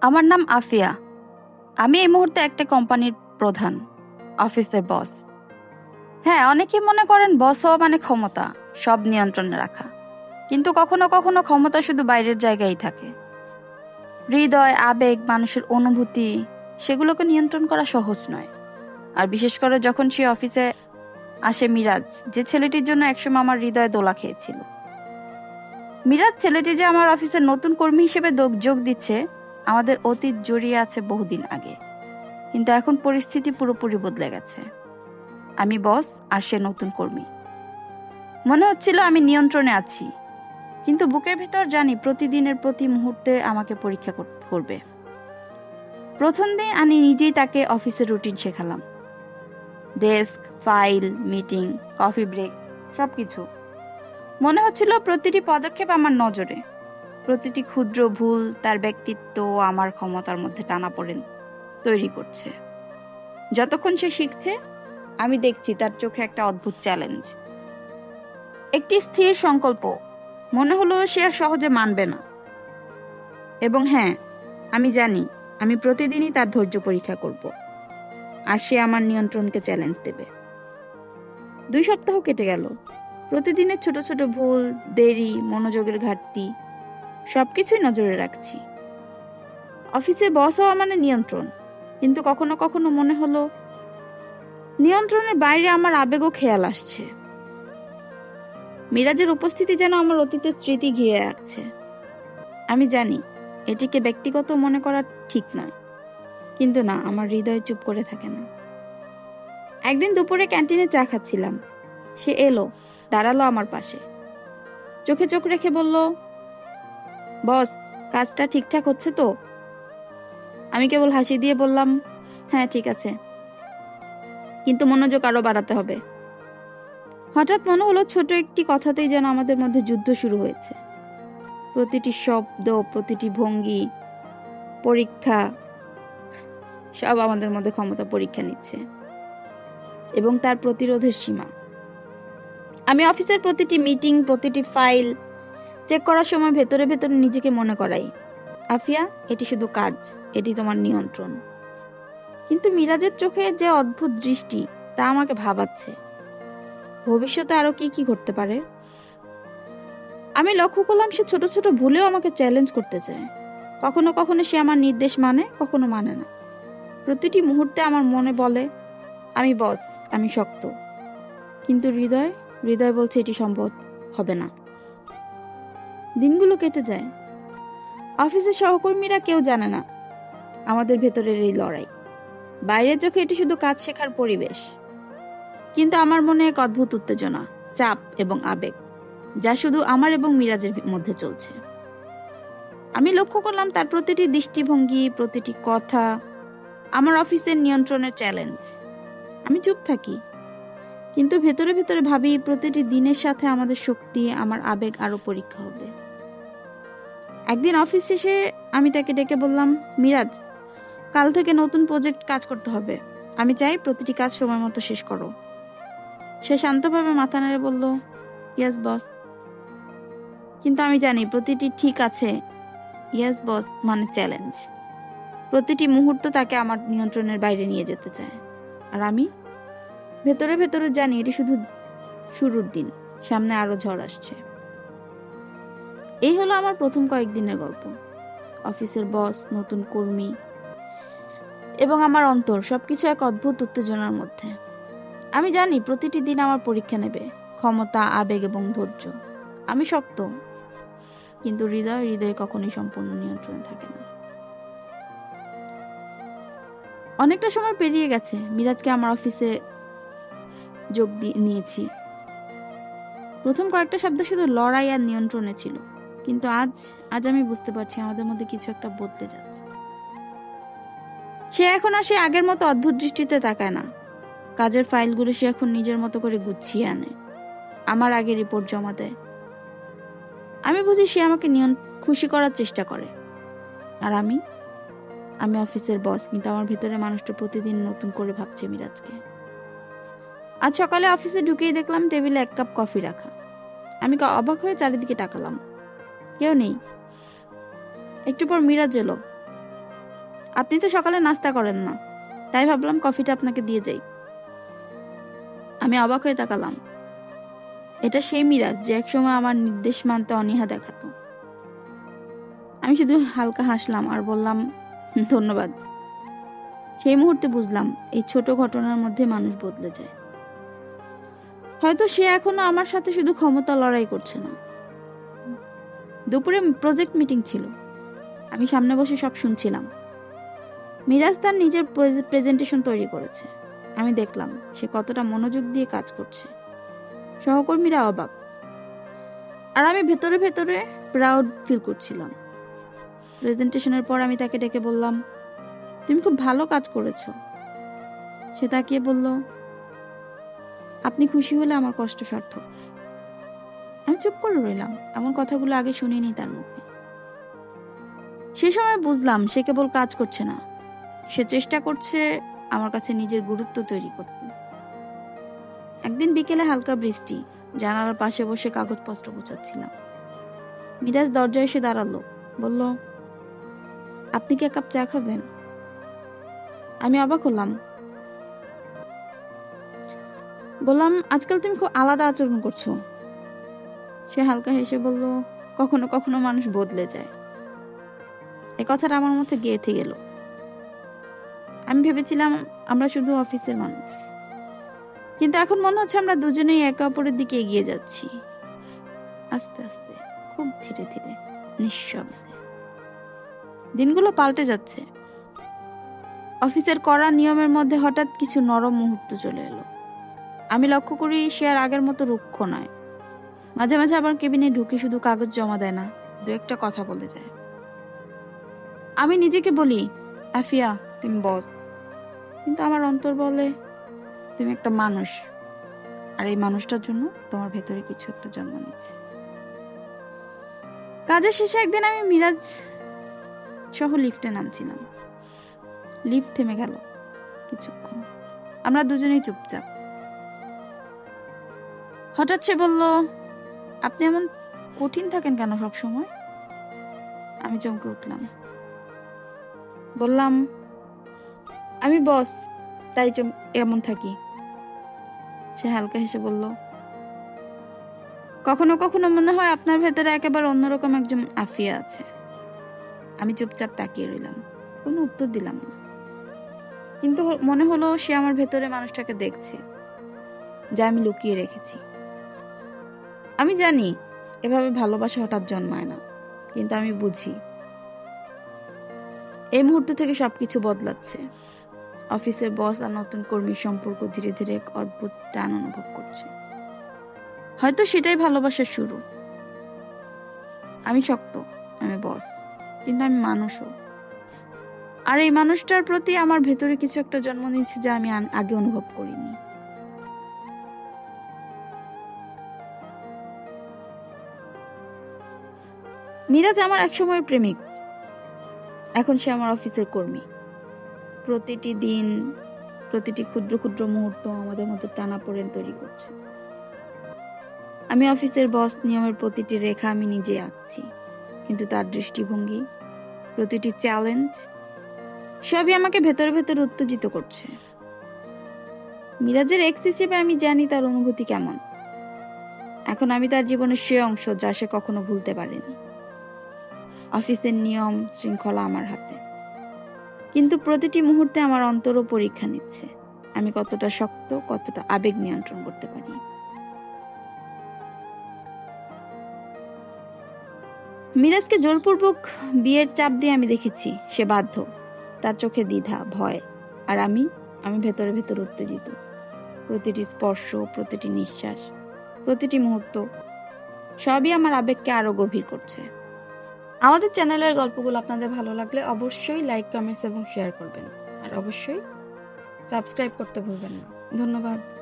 আমার নাম আফিয়া। আমি এই মুহূর্তে একটা কোম্পানির প্রধান, অফিসের বস। হ্যাঁ অনেকেই মনে করেন বস হওয়া মানে ক্ষমতা, সব নিয়ন্ত্রণে রাখা। কিন্তু কখনো কখনো ক্ষমতা শুধু বাইরের জায়গায় থাকে। হৃদয়, আবেগ, মানুষের অনুভূতি, সেগুলোকে নিয়ন্ত্রণ করা সহজ নয়। আর বিশেষ করে যখন সে অফিসে আসে মিরাজ, যে ছেলেটির জন্য একসময় আমার হৃদয় দোলা খেয়েছিল। মিরাজ, ছেলেটি যে আমার অফিসের নতুন কর্মী হিসেবে যোগ দিচ্ছে আমাদের অতীত জড়িয়ে আছে বহুদিন আগে। কিন্তু এখন পরিস্থিতি পুরোপুরি বদলে গেছে। আমি বস আর সে নতুন কর্মী। মনে হচ্ছিল আমি নিয়ন্ত্রণে আছি, কিন্তু বুকের ভেতর জানি প্রতিদিনের প্রতি মুহূর্তে আমাকে পরীক্ষা কর- করবে। প্রথম দিন আমি নিজেই তাকে অফিসের routine শেখালাম। Desk, file, meeting, coffee break সব কিছু মনে হচ্ছিল প্রতিটি পদক্ষেপ আমার নজরে। প্রতিটি ক্ষুদ্র ভুল তার ব্যক্তিত্ব আমার ক্ষমতার মধ্যে টানা টানাপোড়েন তৈরি করছে। যতক্ষণ সে শিখছে, আমি দেখছি তার চোখে একটা অদ্ভুত চ্যালেঞ্জ একটি স্থির সংকল্প, মনে হলো সে সহজে মানবে না। এবং হ্যাঁ আমি জানি, আমি প্রতিদিনই তার ধৈর্য পরীক্ষা করব। আর সে আমার নিয়ন্ত্রণকে চ্যালেঞ্জ দেবে। দুই সপ্তাহ কেটে গেল। প্রতিদিনের ছোট ছোট ভুল, দেরি, মনোযোগের ঘাটতি সবকিছুই নজরে রাখছি। অফিসে বস হওয়া মানে নিয়ন্ত্রণ, কিন্তু কখনো কখনো মনে হলো নিয়ন্ত্রণের বাইরে আমার আবেগও খেয়াল আসছে। মিরাজের উপস্থিতি যেন আমার অতীতের স্মৃতি ঘিরে রাখছে। আমি জানি, এটিকে ব্যক্তিগত মনে করা ঠিক নয়, কিন্তু না, আমার হৃদয় চুপ করে থাকে না। একদিন দুপুরে ক্যান্টিনে চা খাচ্ছিলাম। সে এলো, দাঁড়াল আমার পাশে। চোখে চোখ রেখে বলল বস, কাজটা ঠিকঠাক হচ্ছে তো? আমি কেবল হাসি দিয়ে বললাম হ্যাঁ ঠিক আছে। কিন্তু মনোযোগ আরও বাড়াতে হবে। হঠাৎ মনে হলো ছোট একটি কথাতেই যেন আমাদের মধ্যে যুদ্ধ শুরু হয়েছে। প্রতিটি শব্দ, প্রতিটি ভঙ্গি, পরীক্ষা, সব আমাদের মধ্যে ক্ষমতা পরীক্ষা নিচ্ছে। এবং তার প্রতিরোধের সীমা। আমি অফিসের প্রতিটি মিটিং, প্রতিটি ফাইল চেক করার সময় ভেতরে ভেতরে নিজেকে মনে করাই। আফিয়া, এটি শুধু কাজ, এটি তোমার নিয়ন্ত্রণ। কিন্তু মিরাজের চোখে যে অদ্ভুত দৃষ্টি, তা আমাকে ভাবাচ্ছে। ভবিষ্যতে আরও কি কি ঘটতে পারে? আমি লক্ষ্য করলাম সে ছোট ছোট ভুলেও আমাকে চ্যালেঞ্জ করতে চায়। কখনো কখনো সে আমার নির্দেশ মানে কখনো মানে না। প্রতিটি মুহূর্তে আমার মনে বলে, আমি বস আমি শক্ত। কিন্তু হৃদয় হৃদয় বলছে এটি সম্ভব হবে না। দিনগুলো কেটে যায়। অফিসের সহকর্মীরা কেউ জানে না আমাদের ভেতরের এই লড়াই। বাইরের চোখে এটি শুধু কাজ শেখার পরিবেশ। কিন্তু আমার মনে এক অদ্ভুত উত্তেজনা, চাপ এবং আবেগ, যা শুধু আমার এবং মিরাজের মধ্যে চলছে। আমি লক্ষ্য করলাম তার প্রতিটি দৃষ্টিভঙ্গি, প্রতিটি কথা, আমার অফিসের নিয়ন্ত্রণের চ্যালেঞ্জ আমি চুপ থাকি, কিন্তু ভেতরে ভেতরে ভাবি প্রতিটি দিনের সাথে আমাদের শক্তি, আমার আবেগ আরও পরীক্ষা হবে। একদিন অফিস শেষে আমি তাকে ডেকে বললাম, মিরাজ, কাল থেকে নতুন প্রজেক্ট কাজ করতে হবে। আমি চাই প্রতিটি কাজ সময় মতো শেষ করো। সে শান্তভাবে মাথা নেড়ে বলল ইয়াস বস কিন্তু আমি জানি প্রতিটি ঠিক আছে ইয়াস বস মানে চ্যালেঞ্জ প্রতিটি মুহূর্ত তাকে আমার নিয়ন্ত্রণের বাইরে নিয়ে যেতে চায়। আর আমি? ভেতরে ভেতরে জানি এটি শুধু শুরুর দিন, সামনে আরও ঝড় আসছে। এই হলো আমার প্রথম কয়েকদিনের গল্প। অফিসের বস, নতুন কর্মী এবং আমার অন্তর, সবকিছু এক অদ্ভুত উত্তেজনার মধ্যে। আমি জানি প্রতিটি দিন আমার পরীক্ষা নেবে, ক্ষমতা, আবেগ এবং ধৈর্য। আমি শক্ত, কিন্তু হৃদয় হৃদয় কখনোই সম্পূর্ণ নিয়ন্ত্রণে থাকে না। অনেকটা সময় পেরিয়ে গেছে, মিরাজকে আমার অফিসে যোগ নিয়েছি। প্রথম কয়েকটা শব্দ শুধু লড়াই আর নিয়ন্ত্রণে ছিল। কিন্তু আজ আজ আমি বুঝতে পারছি আমাদের মধ্যে কিছু একটা বদলে যাচ্ছে। সে এখন আর সে আগের মতো অদ্ভুত দৃষ্টিতে তাকায় না। কাজের ফাইলগুলো সে এখন নিজের মতো করে গুছিয়ে আনে। আমার আগে রিপোর্ট জমা দেয়। আমি বুঝি সে আমাকে নিয়ন, খুশি করার চেষ্টা করে। আর আমি? আমি অফিসের বস, কিন্তু আমার ভেতরে মানুষটা প্রতিদিন নতুন করে ভাবছে মিরাজকে। আজ সকালে অফিসে ঢুকেই দেখলাম টেবিলে এক কাপ কফি রাখা। আমি অবাক হয়ে চারিদিকে তাকালাম। কেউ নেই। একটু পর মিরাজ এলো আপনি তো সকালে নাস্তা করেন না। তাই ভাবলাম কফিটা আপনাকে দিয়ে যাই। আমি অবাক হয়ে তাকালাম। এটা সেই মিরাজ যে একসময় আমার নির্দেশ মানতে অনীহা দেখাতো। আমি শুধু হালকা হাসলাম আর বললাম, ধন্যবাদ। সেই মুহূর্তে বুঝলাম এই ছোট ঘটনার মধ্যে মানুষ বদলে যায়। হয়তো সে এখনও আমার সাথে শুধু ক্ষমতা লড়াই করছে না। দুপুরে প্রজেক্ট মিটিং ছিল। আমি সামনে বসে সব শুনছিলাম। মিরাজ তার নিজের প্রেজেন্টেশন তৈরি করেছে। আমি দেখলাম সে কতটা মনোযোগ দিয়ে কাজ করছে। সহকর্মীরা অবাক। আর আমি ভেতরে ভেতরে প্রাউড ফিল করছিলাম। প্রেজেন্টেশনের পর আমি তাকে ডেকে বললাম, তুমি খুব ভালো কাজ করেছ। সে তাকিয়ে বলল, আপনি খুশি হলে আমার কষ্ট সার্থক। আমি চুপ করে রইলাম। এমন কথাগুলো আগে শুনিনি তার মুখে। সে সময় বুঝলাম সে কেবল কাজ করছে না। সে চেষ্টা করছে আমার কাছে নিজের গুরুত্ব তৈরি করতে। একদিন বিকেলে হালকা বৃষ্টি, জানালার পাশে বসে কাগজপত্র গোছাচ্ছিলাম। মিরাজ দরজায় এসে দাঁড়াল, বলল, আপনি কি এক কাপ চা খাবেন? আমি অবাক হলাম। বললাম, আজকাল তুমি খুব আলাদা আচরণ করছ। সে হালকা হেসে বলল, কখনো কখনো মানুষ বদলে যায়। এ কথাটা আমার মধ্যে গেঁথে গেল। আমি ভেবেছিলাম, আমরা শুধু অফিসের মানুষ। কিন্তু এখন মনে হচ্ছে আমরা দুজনেই একে অপরের দিকে এগিয়ে যাচ্ছি। আস্তে আস্তে, খুব ধীরে ধীরে, নিঃশব্দে। দিনগুলো পাল্টে যাচ্ছে। অফিসের করা নিয়মের মধ্যে হঠাৎ কিছু নরম মুহূর্ত চলে এলো। আমি লক্ষ্য করি, সে আর আগের মতো রুক্ষ নয়। মাঝে মাঝে আবার কেবিনে ঢুকে শুধু কাগজ জমা দেয় না, দু একটা কথা বলে যায়। আমি নিজেকে বলি, আফিয়া, তুমি বস। কিন্তু আমার অন্তর বলে, তুমি একটা মানুষ। আর এই মানুষটার জন্য তোমার ভেতরে কিছু একটা জন্ম নিচ্ছে। কাজের শেষে একদিন আমি মিরাজ সহ লিফটে নামছিলাম। লিফট থেমে গেল কিছুক্ষণ। আমরা দুজনেই চুপচাপ। হঠাৎ সে বলল আপনি এমন কঠিন থাকেন কেন সব সময় আমি চমকে উঠলাম। বললাম, আমি বস, তাই এমন থাকি। সে হালকা হেসে বলল, কখনো কখনো মনে হয় আপনার ভেতরে একেবারে অন্যরকম একজন আফিয়া আছে। আমি চুপচাপ তাকিয়ে রইলাম, কোনো উত্তর দিলাম না। কিন্তু মনে হলো সে আমার ভেতরে মানুষটাকে দেখছে, যা আমি লুকিয়ে রেখেছি। আমি জানি, এভাবে ভালোবাসা হঠাৎ জন্মায় না, কিন্তু আমি বুঝি। এই মুহূর্ত থেকে সবকিছু বদলাচ্ছে। অফিসের বস আর নতুন কর্মীর সম্পর্ক ধীরে ধীরে এক অদ্ভুত টান অনুভব করছে। হয়তো সেটাই ভালোবাসার শুরু। আমি শক্ত, আমি বস, কিন্তু আমি মানুষও। আর এই মানুষটার প্রতি আমার ভেতরে কিছু একটা জন্ম নিচ্ছে যা আমি আগে অনুভব করিনি। মিরাজ আমার একসময় প্রেমিক। এখন সে আমার অফিসের কর্মী। প্রতিটি দিন, প্রতিটি ক্ষুদ্র ক্ষুদ্র মুহূর্ত আমাদের মধ্যে টানা পড়েন তৈরি করছে। আমি অফিসের বস, নিয়মের প্রতিটি রেখা আমি নিজে আঁকছি। কিন্তু তার দৃষ্টিভঙ্গি, প্রতিটি চ্যালেঞ্জ, সবই আমাকে ভেতরে ভেতরে উত্তেজিত করছে। মিরাজের এক্স হিসেবে আমি জানি তার অনুভূতি কেমন। এখন আমি তার জীবনের সে অংশ যা সে কখনো ভুলতে পারেনি। অফিসের নিয়ম শৃঙ্খলা আমার হাতে। কিন্তু প্রতিটি মুহূর্তে আমার অন্তরও পরীক্ষা নিচ্ছে। আমি কতটা শক্ত, কতটা আবেগ নিয়ন্ত্রণ করতে পারি। মিরাজকে জোরপূর্বক বিয়ের চাপ দিয়ে আমি দেখেছি, সে বাধ্য। তার চোখে দ্বিধা, ভয়, আর আমি আমি ভেতরে ভেতরে উত্তেজিত। প্রতিটি স্পর্শ, প্রতিটি নিঃশ্বাস, প্রতিটি মুহূর্ত, সবই আমার আবেগকে আরও গভীর করছে। আমাদের চ্যানেলের গল্পগুলো আপনাদের ভালো লাগলে অবশ্যই লাইক কমেন্টস এবং শেয়ার করবেন। আর অবশ্যই সাবস্ক্রাইব করতে ভুলবেন না। ধন্যবাদ।